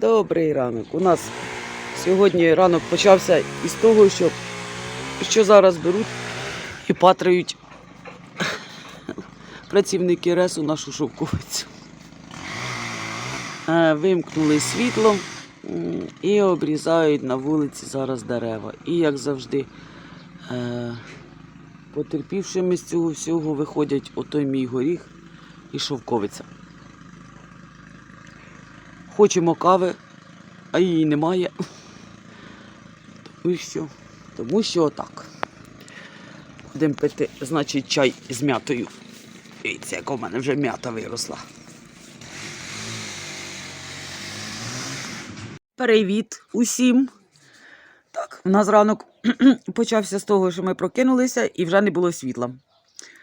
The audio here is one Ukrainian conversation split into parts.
Добрий ранок. У нас сьогодні ранок почався із того, що, що зараз беруть і патрають працівники РЕСу нашу шовковицю. Е, Вимкнули світло і обрізають на вулиці зараз дерева. І як завжди, е, потерпівшими з цього всього виходять отой мій горіх і шовковиця. Хочемо кави, а її немає. Тому що, тому що отак. Будемо пити, значить, чай з м'ятою. Дивіться, яка в мене вже м'ята виросла. Привіт усім. Так, у нас ранок почався з того, що ми прокинулися і вже не було світла.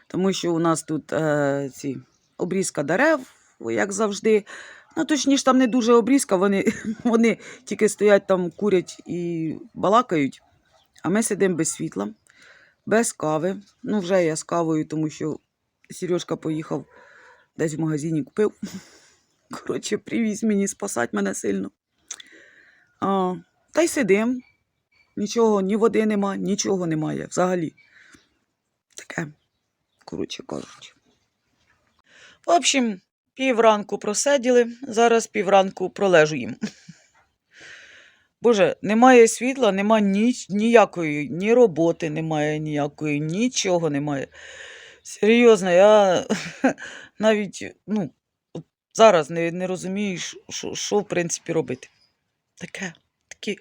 Тому що у нас тут е, ці обрізка дерев, як завжди. Ну, точніше, там не дуже обрізка, вони, вони тільки стоять там, курять і балакають. А ми сидимо без світла, без кави. Ну, вже я з кавою, тому що Сережка поїхав десь в магазині купив. Коротше, привіз мені спасати мене сильно. А, та й сидим. Нічого, ні води нема, нічого немає взагалі. Таке, коротше кажучи. В общем, півранку просиділи, зараз півранку пролежуємо. Боже, немає світла, нема ні, ніякої, ні роботи немає, ніякої, нічого немає. Серйозно, я навіть ну, зараз не, не розумію, що- що, що в принципі робити. Таке, такі,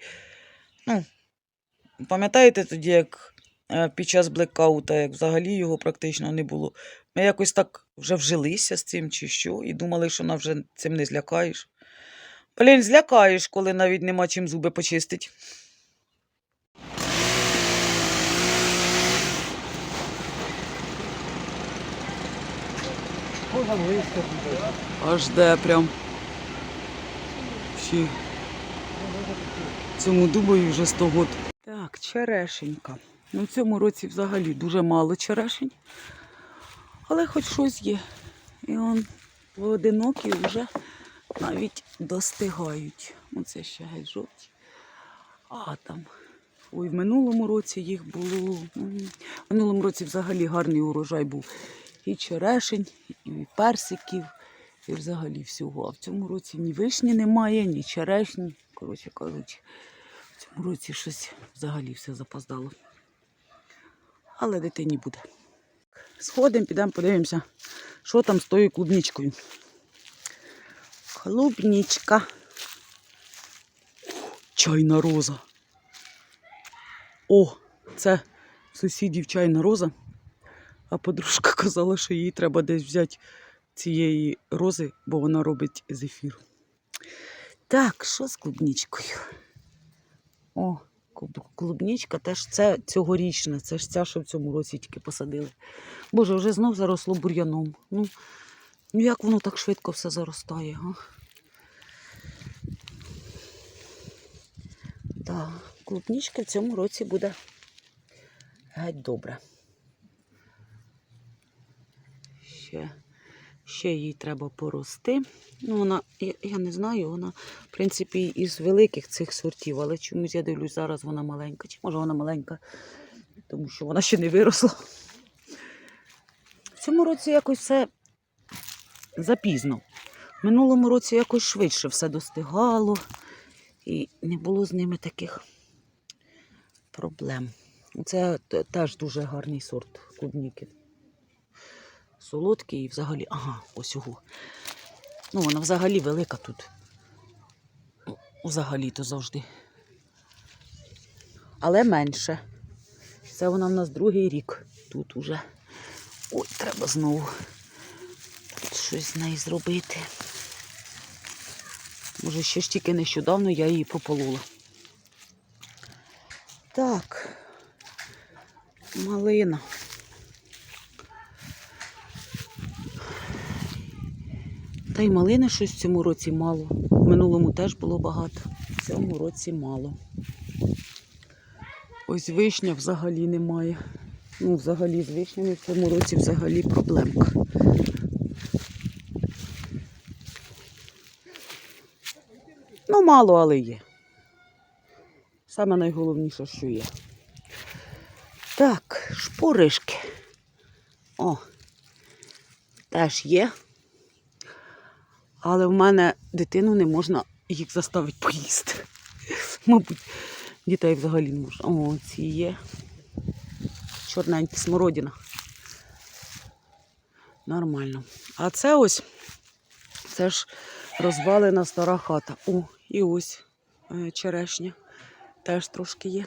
ну, пам'ятаєте тоді, як е, під час блекаута, як взагалі його практично не було. Ми якось так вже вжилися з цим чи що, і думали, що нас вже цим не злякаєш. Блін, злякаєш, коли навіть нема чим зуби почистити. Аж де прям. Всі. Цьому дубові вже 100 год. Так, черешенька. Ну, в цьому році взагалі дуже мало черешень. Але хоч щось є. І он поодинокі вже навіть достигають. Оце ще геть жовті. А там. Ой, в минулому році їх було. В минулому році взагалі гарний урожай був. І черешень, і персиків, і взагалі всього. А в цьому році ні вишні немає, ні черешні. Коротше кажучи, в цьому році щось взагалі все запоздало. Але дитині буде. Сходимо, підемо, подивимося, що там з тою клубничкою. Клубничка. Чайна роза. О, це сусідів чайна роза. А подружка казала, що їй треба десь взяти цієї рози, бо вона робить зефір. Так, що з клубничкою? О, клуб- клубничка теж це цьогорічна, це ж ця, що в цьому році тільки посадили. Боже, вже знов заросло бур'яном. Ну, ну як воно так швидко все заростає, га? Так, клубничка в цьому році буде геть добре. Ще, ще їй треба порости. Ну, вона, я, я не знаю, вона, в принципі, із великих цих сортів, але чомусь я дивлюсь, зараз вона маленька. Чи може вона маленька, тому що вона ще не виросла. В цьому році якось все запізно. В минулому році якось швидше все достигало і не було з ними таких проблем. Це теж дуже гарний сорт клубніки. Солодкий і взагалі. Ага, ось його. Ну, вона взагалі велика тут. Ну, Взагалі-то завжди. Але менше. Це вона в нас другий рік тут уже. Ой, треба знову тут щось з нею зробити. Може, ще ж тільки нещодавно я її прополола. Так. Малина. Та й малини щось в цьому році мало. В минулому теж було багато. В цьому році мало. Ось вишня взагалі немає. Ну, взагалі з вишнями в цьому році взагалі проблемка. Ну, мало, але є. Саме найголовніше, що є. Так, шпоришки. О, теж є. Але в мене дитину не можна їх заставити поїсти. Мабуть, дітей взагалі не можна. О, ці є. Чорненькі смородина. Нормально. А це ось, це ж розвалена стара хата. О, і ось е, черешня. Теж трошки є.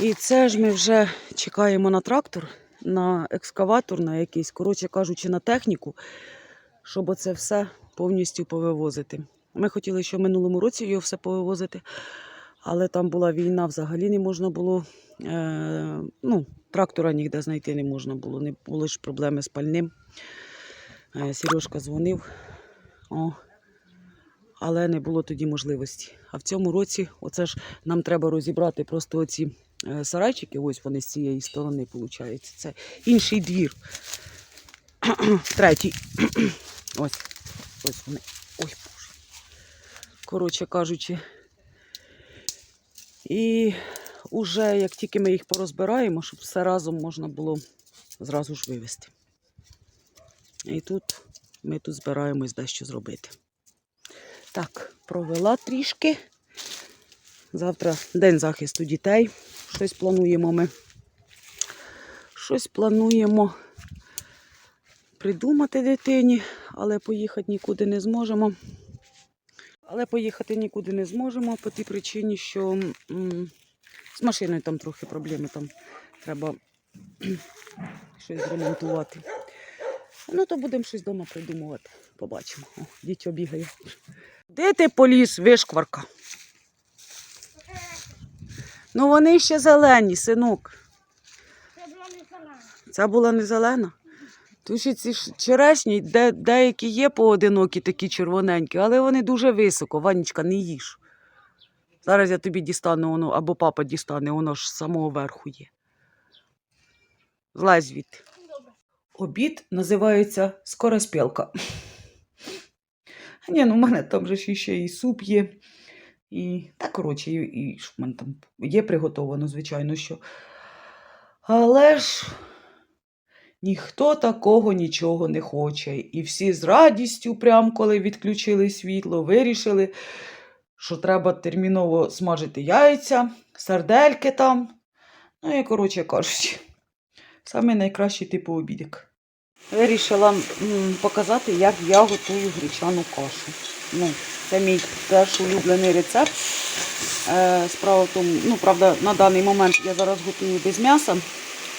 І це ж ми вже чекаємо на трактор, на екскаватор, на якийсь, коротше кажучи, на техніку, щоб оце все повністю повивозити. Ми хотіли, ще в минулому році його все повивозити, але там була війна, взагалі не можна було. Е, ну, трактора ніде знайти не можна було, не було ж проблеми з пальним. Е, Сережка дзвонив, о, але не було тоді можливості. А в цьому році оце ж нам треба розібрати просто оці е, сарайчики, ось вони з цієї сторони, виходить. Це інший двір. Третій. ось. Ось вони. Ой, боже. Коротше кажучи. І уже як тільки ми їх порозбираємо, щоб все разом можна було зразу ж вивезти. І тут ми тут збираємось дещо зробити. Так, провела трішки. Завтра день захисту дітей. Щось плануємо ми. Щось плануємо придумати дитині, але поїхати нікуди не зможемо. Але поїхати нікуди не зможемо по тій причині, що м, з машиною там трохи проблеми, там треба щось зремонтувати. Ну, то будемо щось вдома придумувати. Побачимо. О, дітьо бігає. Де ти поліз, вишкварка? Ну вони ще зелені, синок. Це була не зелена. Ця була не зелена. Тут ще ці черешні, де, деякі є поодинокі, такі червоненькі, але вони дуже високо. Ванечка, не їж. Зараз я тобі дістану воно, або папа дістане, воно ж з самого верху є. Злазь звідти. Обід називається скороспілка. Ні, ну в мене там же ще і суп є. І, та, коротше, і в мене там є приготовано, звичайно, що. Але ж ніхто такого нічого не хоче. І всі з радістю, прям коли відключили світло, вирішили, що треба терміново смажити яйця, сардельки там. Ну і, коротше кажучи, саме найкращий типу обідик. Вирішила показати, як я готую гречану кашу. Ну, це мій теж улюблений рецепт. Е, справа в тому, ну, правда, на даний момент я зараз готую без м'яса,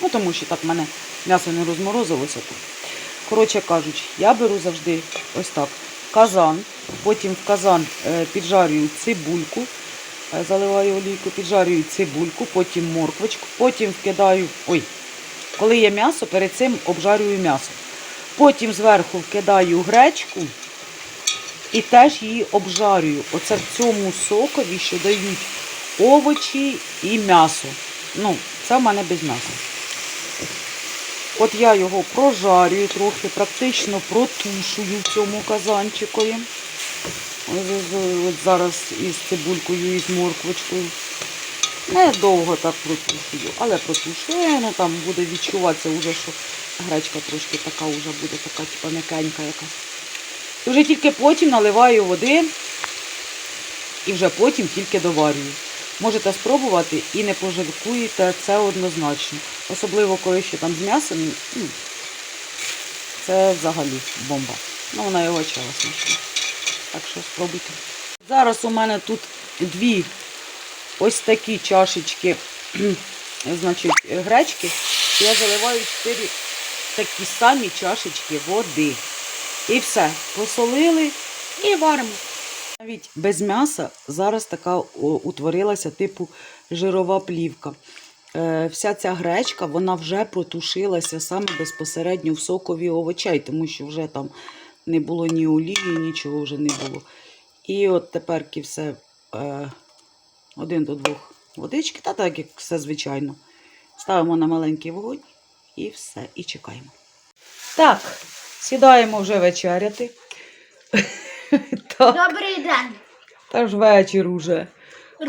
ну, тому що так мене м'ясо не розморозилося тут. Коротше кажучи, я беру завжди ось так казан, потім в казан е, піджарюю цибульку, е, заливаю олійку, піджарюю цибульку, потім морквочку, потім вкидаю. Ой, коли є м'ясо, перед цим обжарюю м'ясо. Потім зверху вкидаю гречку і теж її обжарюю. Оце в цьому сокові, що дають овочі і м'ясо. Ну, це в мене без м'яса. От я його прожарюю трохи, практично протушую в цьому казанчикові. От зараз із цибулькою і з морквочкою. Недовго так протушую, але протушую, ну там буде відчуватися вже, що гречка трошки така вже буде така, типу, м'якенька якась. Вже тільки потім наливаю води і вже потім тільки доварюю. Можете спробувати і не пожалкуєте, це однозначно. Особливо, коли ще там з м'ясом, ну, це взагалі бомба. Ну, вона його чала смачна. Так що спробуйте. Зараз у мене тут дві ось такі чашечки значить, гречки. Я заливаю 4 такі самі чашечки води. І все, посолили і варимо. Навіть без м'яса зараз така утворилася типу жирова плівка. Е, вся ця гречка вона вже протушилася саме безпосередньо в сокові овочей, тому що вже там не було ні олії, нічого вже не було. І от теперки все е, один до двох водички, та так як все звичайно. Ставимо на маленький вогонь і все, і чекаємо. Так, сідаємо вже вечеряти. Та, Добрий день. та ж вечір уже.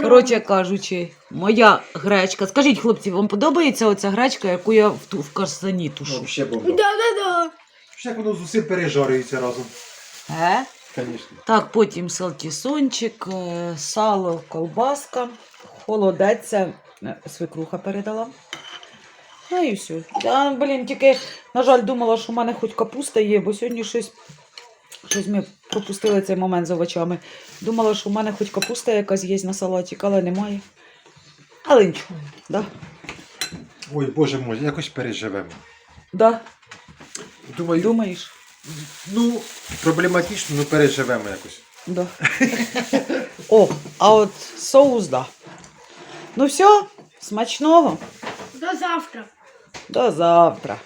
Коротше кажучи, моя гречка. Скажіть, хлопці, вам подобається оця гречка, яку я в, ту, в каштані Ну, тушу? взагалі бомба. Да-да-да. Ще як воно з усім пережарюється разом. Е? Звісно. Так, потім салтісончик, е, сало, колбаска, холодець, це, е, свекруха передала. Ну і все. Я, блін, тільки, на жаль, думала, що в мене хоч капуста є, бо сьогодні щось, щось ми пропустили цей момент з овочами. Думала, що в мене хоч капуста якась є на салатик, але немає. Але нічого, да? Ой, боже мой, якось переживемо. Да? Думаю, Думаєш? ну, проблематично, ну переживемо якось. Да. О, а от соус, да. Ну все, смачного. До завтра. До завтра.